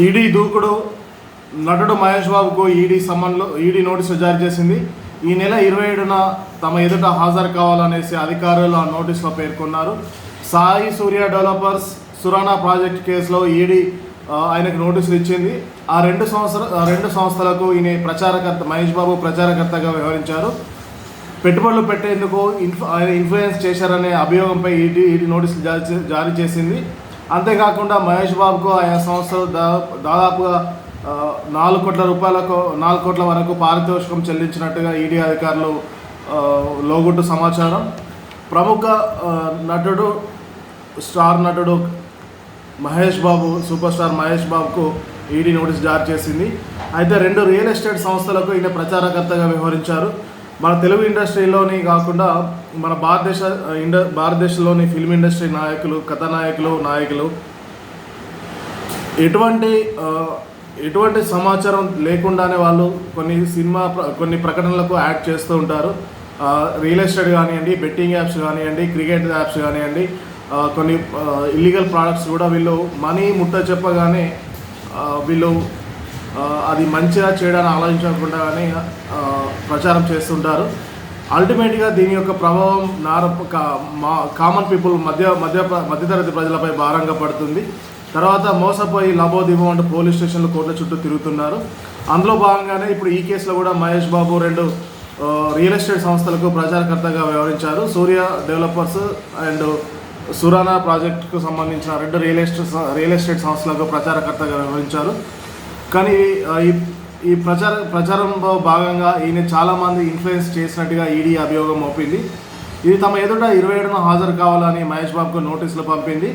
ED దూకుడు నటుడు మహేష్ బాబుకు ఈడీ సమన్లో ఈడీ నోటీసులు జారీ చేసింది. ఈ నెల ఇరవై ఏడున తమ ఎదుట హాజరు కావాలనేసి అధికారులు ఆ నోటీసులో పేర్కొన్నారు. సాయి సూర్య డెవలపర్స్ సురానా ప్రాజెక్ట్ కేసులో ఈడీ ఆయనకు నోటీసులు ఇచ్చింది. ఆ రెండు సంవత్సర రెండు సంస్థలకు ఈయన ప్రచారకర్త మహేష్ బాబు ప్రచారకర్తగా వ్యవహరించారు. పెట్టుబడులు పెట్టేందుకు ఇన్ఫ్ ఆయన ఇన్ఫ్లుయెన్స్ చేశారనే అభియోగంపై ఈడీ ఈడీ నోటీసులు జారీ జారీ చేసింది. అంతేకాకుండా మహేష్ బాబుకు ఆయా సంస్థలు దాదాపుగా నాలుగు కోట్ల రూపాయలకు నాలుగు కోట్ల వరకు పారితోషికం చెల్లించినట్టుగా ఈడీ అధికారులు లోగుట్టు సమాచారం. ప్రముఖ నటుడు స్టార్ నటుడు మహేష్ బాబు సూపర్ స్టార్ మహేష్ బాబుకు ఈడీ నోటీస్ జారీ చేసింది. అయితే రెండు రియల్ ఎస్టేట్ సంస్థలకు ఈయన ప్రచారకర్తగా వ్యవహరించారు. మన తెలుగు ఇండస్ట్రీలోని కాకుండా మన భారతదేశ ఇండ భారతదేశంలోని ఫిల్మ్ ఇండస్ట్రీ నాయకులు కథానాయకులు నాయకులు ఎటువంటి ఎటువంటి సమాచారం లేకుండానే వాళ్ళు కొన్ని సినిమా ప్ర- కొన్ని ప్రకటనలకు యాడ్ చేస్తూ ఉంటారు. రియల్ ఎస్టేట్ కానివ్వండి బెట్టింగ్ యాప్స్ కానివ్వండి క్రికెట్ యాప్స్ కానివ్వండి కొన్ని ఇల్లీగల్ ప్రోడక్ట్స్ కూడా వీళ్ళు మనీ ముట్ట చెప్పగానే వీళ్ళు అది మంచిగా చేయడానికి ఆలోచించకుండా కానీ ప్రచారం చేస్తుంటారు. అల్టిమేట్గా దీని యొక్క ప్రభావం నార కా- మా కామన్ పీపుల్ మధ్య మధ్య మధ్యతరగతి ప్రజలపై భారంగా పడుతుంది. తర్వాత మోసపోయి లబోదిబో అంటూ పోలీస్ స్టేషన్లు కోర్టుల చుట్టూ తిరుగుతున్నారు. అందులో భాగంగానే ఇప్పుడు ఈ కేసులో కూడా మహేష్ బాబు రెండు రియల్ ఎస్టేట్ సంస్థలకు ప్రచారకర్తగా వ్యవహరించారు. సూర్య డెవలపర్స్ అండ్ సురానా ప్రాజెక్టుకు సంబంధించిన రెండు రియల్ ఎస్టేట్ రియల్ ఎస్టేట్ సంస్థలకు ప్రచారకర్తగా వ్యవహరించారు. కానీ ఈ ఈ ప్రచార ప్రచారంలో భాగంగా ఈయన చాలామంది ఇన్ఫ్లుయెన్స్ చేసినట్టుగా ఈడీ అభియోగం మోపింది. ఇది తమ ఎదుట ఇరవై ఏడున హాజరు కావాలని మహేష్ బాబుకు నోటీసులు పంపింది.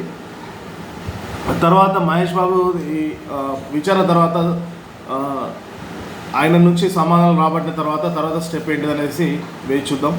తర్వాత మహేష్ బాబు ఈ విచారణ తర్వాత ఆయన నుంచి సమాధానం రాబట్టిన తర్వాత తర్వాత స్టెప్ ఏంటిదనేసి వేచి చూద్దాం.